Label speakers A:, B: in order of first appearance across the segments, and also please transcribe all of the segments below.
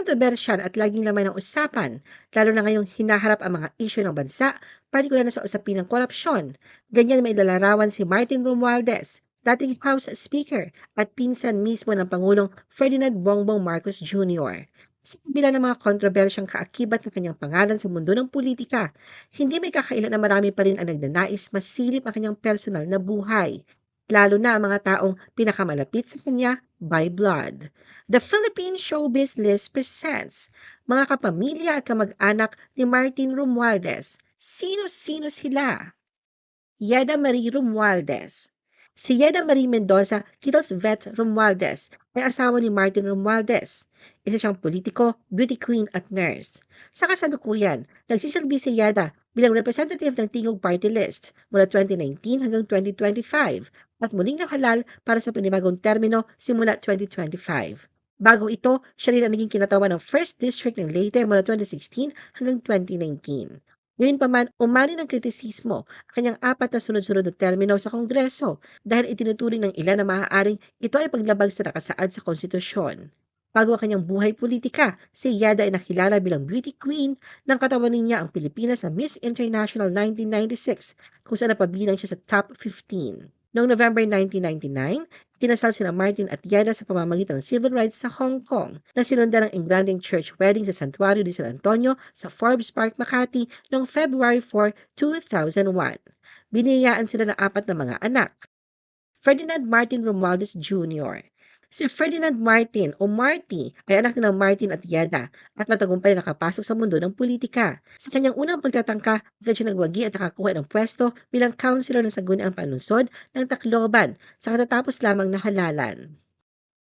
A: Kontrobersyal at laging laman ng usapan, lalo na ngayong hinaharap ang mga isyu ng bansa, partikular na sa usapin ng korupsyon. Ganyan may lalarawan si Martin Romualdez, dating House Speaker at pinsan mismo ng Pangulong Ferdinand Bongbong Marcos Jr. Sa kabila ng mga kontrobersyang kaakibat ng kanyang pangalan sa mundo ng politika, hindi may kakailan na marami pa rin ang nagnanais masilip ang kanyang personal na buhay, lalo na ang mga taong pinakamalapit sa kanya by blood. The Philippine Showbiz List presents mga kapamilya at kamag-anak ni Martin Romualdez. Sino-sino sila? Yeda Marie Romualdez Si Yeda Marie Mendoza Kitos Vet Romualdez ay asawa ni Martin Romualdez. Isa siyang politiko, beauty queen at nurse. Sa kasalukuyan, nagsisilbi si Yeda bilang representative ng Tingog Party List mula 2019 hanggang 2025 at muling nakalal para sa panibagong termino simula 2025. Bago ito, siya rin ang naging kinatawan ng 1st District ng Leyte mula 2016 hanggang 2019. Ngayon pa man, umani ng kritisismo ang kanyang apat na sunod-sunod na termino sa Kongreso dahil itinuturing ng ilan na maaaring ito ay paglabag sa nakasaad sa konstitusyon. Bago ang kanyang buhay politika, si Yada ay nakilala bilang beauty queen ng katawanin niya ang Pilipinas sa Miss International 1996 kung saan napabilang siya sa top 15. Noong November 1999, kinasal sina Martin at Yeda sa pamamagitan ng civil rights sa Hong Kong na sinundan ng Engranding Church Wedding sa Santuario de San Antonio sa Forbes Park, Makati noong February 4, 2001. Biniyayaan sila ng apat na mga anak. Ferdinand Martin Romualdez Jr. Si Ferdinand Martin o Marty ay anak ng Martin at Yeda at matagumpay na nakapasok sa mundo ng politika. Sa kanyang unang pagtatangka, agad siya nagwagi at nakakuha ng pwesto bilang councilor ng Sangguniang Panunsod ng Tacloban sa katatapos lamang na halalan.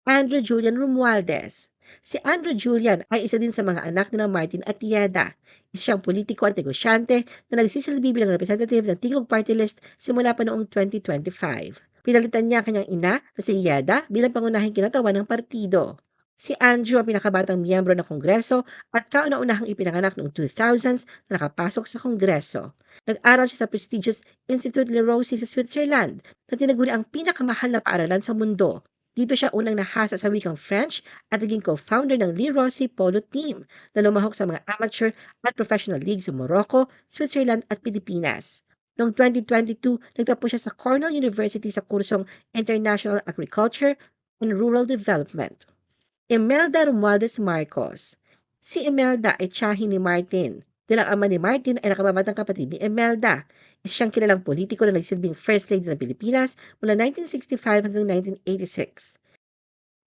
A: Andrew Julian Romualdez Si Andrew Julian ay isa din sa mga anak ni Martin at Yeda. Isa siyang politiko at negosyante na nagsisilbi bilang representative ng Tingog Party List simula pa noong 2025. Pinalitan niya ang kanyang ina na si Yeda bilang pangunahing kinatawan ng partido. Si Andrew ang pinakabatang miyembro ng Kongreso at kauna-unahang ipinanganak noong 2000s na nakapasok sa Kongreso. Nag-aral siya sa prestigious Institut Le Rosey sa Switzerland na tinaguri ang pinakamahal na paaralan sa mundo. Dito siya unang nahasa sa wikang French at naging co-founder ng Le Rosey Polo Team na lumahok sa mga amateur at professional league sa Morocco, Switzerland at Pilipinas. Noong 2022, nagtapos siya sa Cornell University sa kursong International Agriculture and Rural Development. Imelda Romualdez Marcos Si Imelda ay tiyahin ni Martin. Dahil ama ni Martin ay nakababatang kapatid ni Imelda. Isa siyang kilalang politiko na nagsilbing First Lady ng Pilipinas mula 1965 hanggang 1986.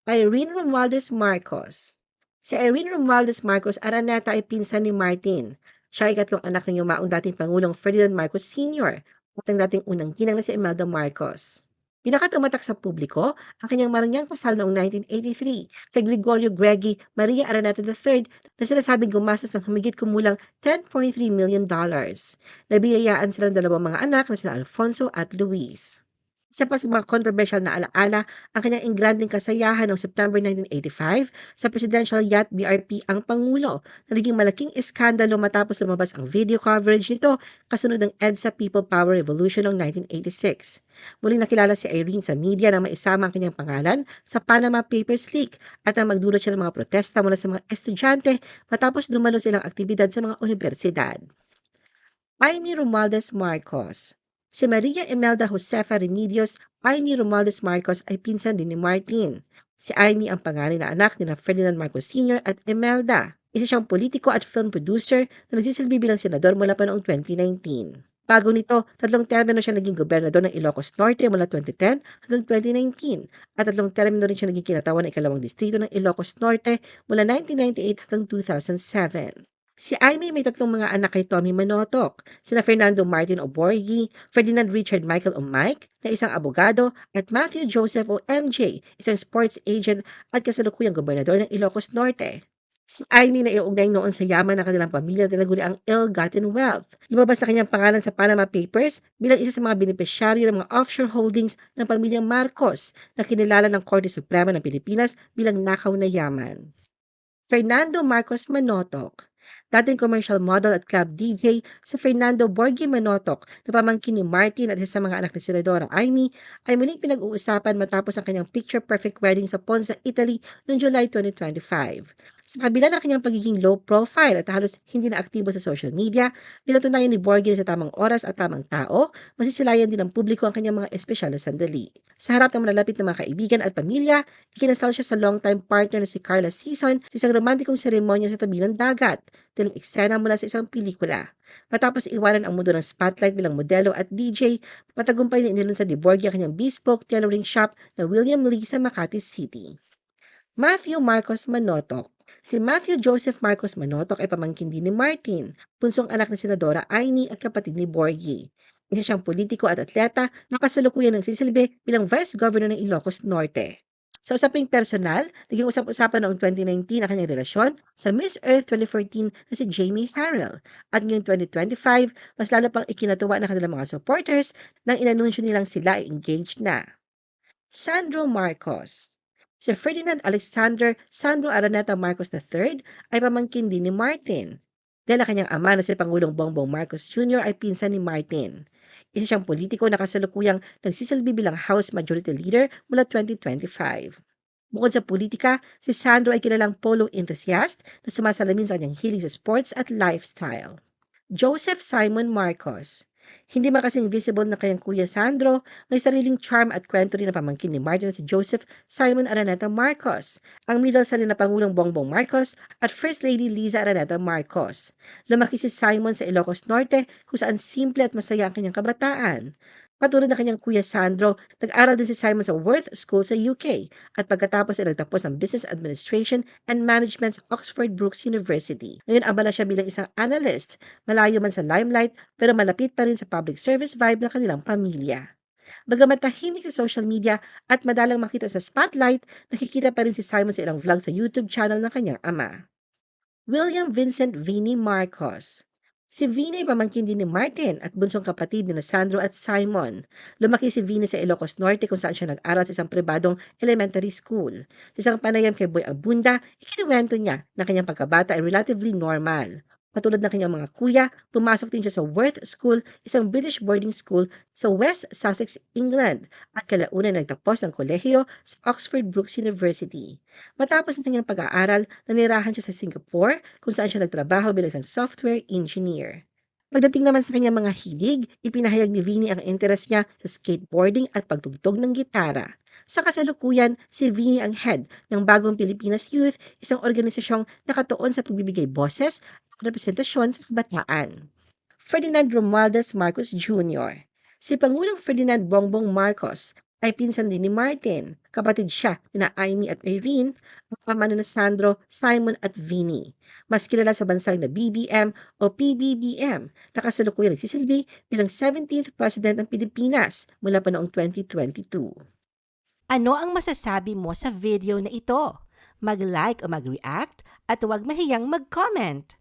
A: Irene Romualdez Marcos Si Irene Romualdez Marcos Araneta ay pinsan ni Martin. Siya ay katlong anak ng yumaong dating Pangulong Ferdinand Marcos Sr. at ang dating unang ginang na si Imelda Marcos. Pinakatumatak sa publiko ang kanyang maranyang kasal noong 1983 kay Gregorio Greggy Maria Araneta III na sinasabing gumastos ng humigit kumulang 10.3 million dollars. Nabiyayaan silang dalawang mga anak na sina Alfonso at Luis. Isa pa sa mga controversial na alaala ang kanyang ingranding kasayahan noong September 1985 sa Presidential Yacht BRP ang Pangulo na naging malaking iskandalo matapos lumabas ang video coverage nito kasunod ng EDSA People Power Revolution noong 1986. Muling nakilala si Irene sa media na maisama ang kanyang pangalan sa Panama Papers leak at ang magdulot siya ng mga protesta mula sa mga estudyante matapos dumalo silang aktibidad sa mga universidad. Amy Romualdez Marcos Si Maria Imelda Josefa Remedios Aimee Romualdez Marcos ay pinsan din ni Martin. Si Aimee ang pangalan na anak ni Ferdinand Marcos Sr. at Imelda. Isa siyang politiko at film producer na nagsisilbi bilang senador mula pa noong 2019. Bago nito, tatlong termino siya naging gobernador ng Ilocos Norte mula 2010 hanggang 2019 at tatlong termino rin siya naging kinatawan ng ikalawang distrito ng Ilocos Norte mula 1998 hanggang 2007. Si Aimee may tatlong mga anak kay Tommy Manotok, sina Fernando Martin Oborgi, Ferdinand Richard Michael o Mike, na isang abogado, at Matthew Joseph o MJ, isang sports agent at kasalukuyang gobernador ng Ilocos Norte. Si Aimee na iugnay noon sa yaman ng kanilang pamilya na naguli ang ill-gotten wealth. Lumabas na kanyang pangalan sa Panama Papers bilang isa sa mga benepisyaryo ng mga offshore holdings ng pamilyang Marcos na kinilala ng Korte Suprema ng Pilipinas bilang nakaw na yaman. Fernando Marcos Manotok dating commercial model at club DJ si Fernando Borgi Manotok na pamangkin ni Martin at isa sa mga anak ni Senadora Amy ay muling pinag-uusapan matapos ang kanyang picture-perfect wedding sa Ponza, Italy noong July 2025. Sa kabila ng kanyang pagiging low profile at halos hindi na aktibo sa social media, pinatunayan ni Borgi na sa tamang oras at tamang tao, masisilayan din ng publiko ang kanyang mga espesyal na sandali. Sa harap ng malalapit na mga kaibigan at pamilya, ikinasal siya sa longtime partner na si Carla Season sa isang romantikong seremonya sa tabi ng dagat, tilang eksena mula sa isang pelikula. Matapos iwanan ang mundo ng spotlight bilang modelo at DJ, matagumpay na inilunsad ni Borgi ang kanyang bespoke tailoring shop na William Lee sa Makati City. Matthew Marcos Manotok Si Matthew Joseph Marcos Manotok ay pamangkin din ni Martin, punsong anak ni Senadora Aimee at kapatid ni Borgie. Isa siyang politiko at atleta na kasalukuyan ng sisilbi bilang Vice Governor ng Ilocos Norte. Sa usaping personal, naging usap-usapan noong 2019 ang kanyang relasyon sa Miss Earth 2014 na si Jamie Harrell. At ngayong 2025, mas lalo pang ikinatuwa ng kanilang mga supporters nang inanunsyo nilang sila ay engaged na. Sandro Marcos Si Ferdinand Alexander Sandro Araneta Marcos III ay pamangkin din ni Martin. Dahil ang kanyang ama na si Pangulong Bongbong Marcos Jr. ay pinsan ni Martin. Isa siyang politiko na kasalukuyang nagsisilbi bilang House Majority Leader mula 2025. Bukod sa politika, si Sandro ay kilalang polo enthusiast na sumasalamin sa kanyang hilig sa sports at lifestyle. Joseph Simon Marcos hindi makasing visible na kanyang kuya Sandro, may sariling charm at kwento rin na pamangkin ni Martin si Joseph Simon Araneta Marcos, ang middle son na Pangulong Bongbong Marcos at First Lady Liza Araneta Marcos. Lumaki si Simon sa Ilocos Norte kung saan simple at masaya ang kanyang kabataan. Katulad ng kanyang kuya Sandro, nag-aral din si Simon sa Worth School sa UK at pagkatapos ay nagtapos ng Business Administration and Management sa Oxford Brookes University. Ngayon abala siya bilang isang analyst, malayo man sa limelight pero malapit pa rin sa public service vibe ng kanilang pamilya. Bagamat tahimik sa social media at madalang makita sa spotlight, nakikita pa rin si Simon sa ilang vlog sa YouTube channel ng kanyang ama. William Vincent Vinnie Marcos Si Vina ay pamangkin din ni Martin at bunsong kapatid ni Sandro at Simon. Lumaki si Vina sa Ilocos Norte kung saan siya nag-aral sa isang pribadong elementary school. Sa isang panayam kay Boy Abunda, ikinuwento niya na kanyang pagkabata ay relatively normal. Katulad ng kanyang mga kuya, pumasok din siya sa Worth School, isang British boarding school sa West Sussex, England, at kalaunan nagtapos ng kolehiyo sa Oxford Brookes University. Matapos ang kanyang pag-aaral, nanirahan siya sa Singapore kung saan siya nagtrabaho bilang isang software engineer. Pagdating naman sa kanyang mga hilig, ipinahayag ni Vinny ang interest niya sa skateboarding at pagtugtog ng gitara. Sa kasalukuyan, si Vinny ang head ng Bagong Pilipinas Youth, isang organisasyong nakatuon sa pagbibigay boses representasyon sa kabataan. Ferdinand Romualdez Marcos Jr. Si Pangulong Ferdinand Bongbong Marcos ay pinsan din ni Martin. Kapatid siya na Amy at Irene, ang ama na Sandro, Simon at Vinny. Mas kilala sa bansang na BBM o PBBM na kasalukuyang nagsisilbi bilang 17th President ng Pilipinas mula pa noong 2022.
B: Ano ang masasabi mo sa video na ito? Mag-like o mag-react at huwag mahiyang mag-comment.